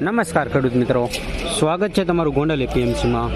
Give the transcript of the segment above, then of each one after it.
નમસ્કાર ખેડૂત મિત્રો. સ્વાગત છે તમારું ગોંડલ એપીએમસીમાં.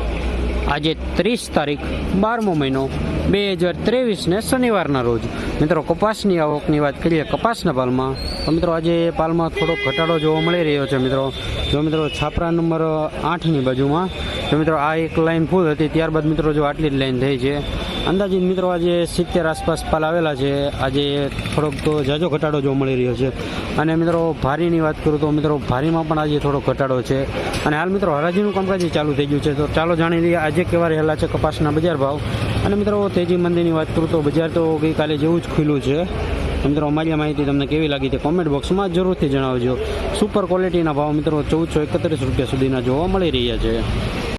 આજે ત્રીસ તારીખ, બારમો મહિનો, બે હજાર ત્રેવીસને શનિવારના રોજ. મિત્રો, કપાસની આવકની વાત કરીએ, કપાસના પાલમાં. તો મિત્રો, આજે પાલમાં થોડો ઘટાડો જોવા મળી રહ્યો છે, મિત્રો. જો મિત્રો, છાપરા નંબર આઠની બાજુમાં તો મિત્રો, આ એક લાઈન ફૂલ હતી. ત્યારબાદ મિત્રો, જો આટલી જ લાઈન થઈ છે. અંદાજિત મિત્રો, આજે સિત્તેર આસપાસ પાલ આવેલા છે. આજે થોડોક તો જાજો ઘટાડો જોવા મળી રહ્યો છે. અને મિત્રો, ભારીની વાત કરું તો મિત્રો, ભારીમાં પણ આજે થોડો ઘટાડો છે. અને હાલ મિત્રો, હરાજીનું કામકાજ ચાલુ થઈ ગયું છે. તો ચાલો જાણી લઈએ, આજે કેવા રહેલા છે કપાસના બજાર ભાવ. અને મિત્રો, તેજી મંદીની વાત કરું તો બજાર તો ગઈકાલે જેવું જ ખુલ્લું છે. મિત્રો, અમારી માહિતી તમને કેવી લાગી તે કોમેન્ટ બોક્સમાં જરૂરથી જણાવજો. સુપર ક્વોલિટીના ભાવ મિત્રો, ચૌદસો એકત્રીસ રૂપિયા સુધીના જોવા મળી રહ્યા છે.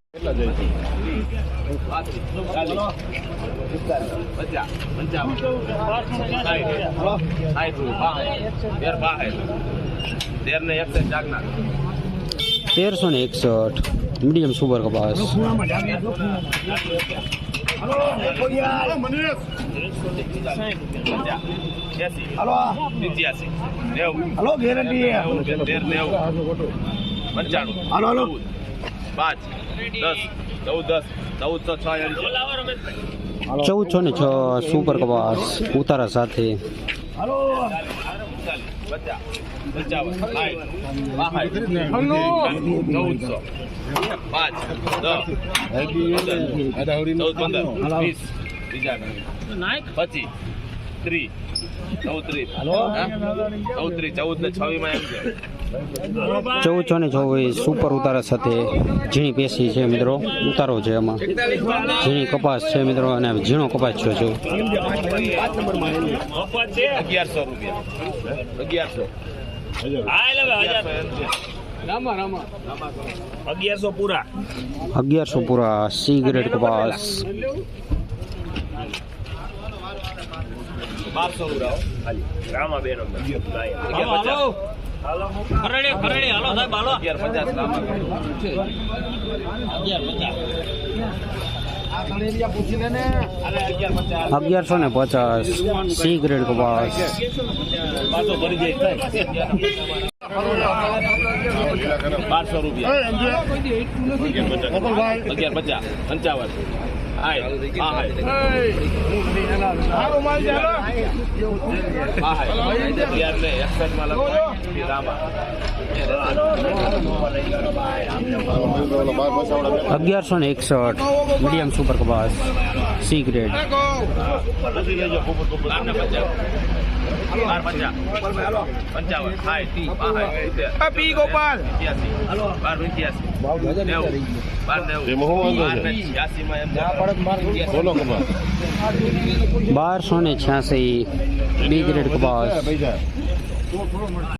તેરસો ને એકસઠ. મીડિયમ સુપર કપાસ. હલો? Guarantee hello hello? પાંચ દસ ચૌદ દસ ચૌદસો છ ચૌદ છો ને છ સુપર કપાસ ઉતારા સાથે પાંચ દસ ચૌદ પંદર વીસ પચીસ ચૌદ ને છવ્વીસમાં એમ છે. ને ચોવીસ સુપર ઉતારા સાથે ઝીણી પેશી છે મિત્રો. ઉતારો છે એમાં ઝીણી કપાસ છે મિત્રો અને ઝીણો કપાસ છે જો અગિયારસો રૂપિયા. અગિયારસો. અગિયારસો પૂરા. અગિયારસો પૂરા. સી ગ્રેડ કપાસ. બારસો ઉડાવો. રામા બે નંબર અગિયાર પચાસ. ખરડે ખરડે. હાલો સાહેબ હાલો. અગિયાર પચાસ લાંબા અગિયાર પચાસ. અગિયારસો ને પચાસ. સી ગ્રેડ કપાસ પાછો ભરી જાય બારસો રૂપિયા. અગિયાર પચાસ. પંચાવન. અગિયારસો ને એકસઠ મીડિયમ સુપર કપાસ સી ગ્રેડ પંચાવન. પી ગોપાલ. બાર એમ બારસો ને છ્યાસી. બી ગ્રેડ કપાસ.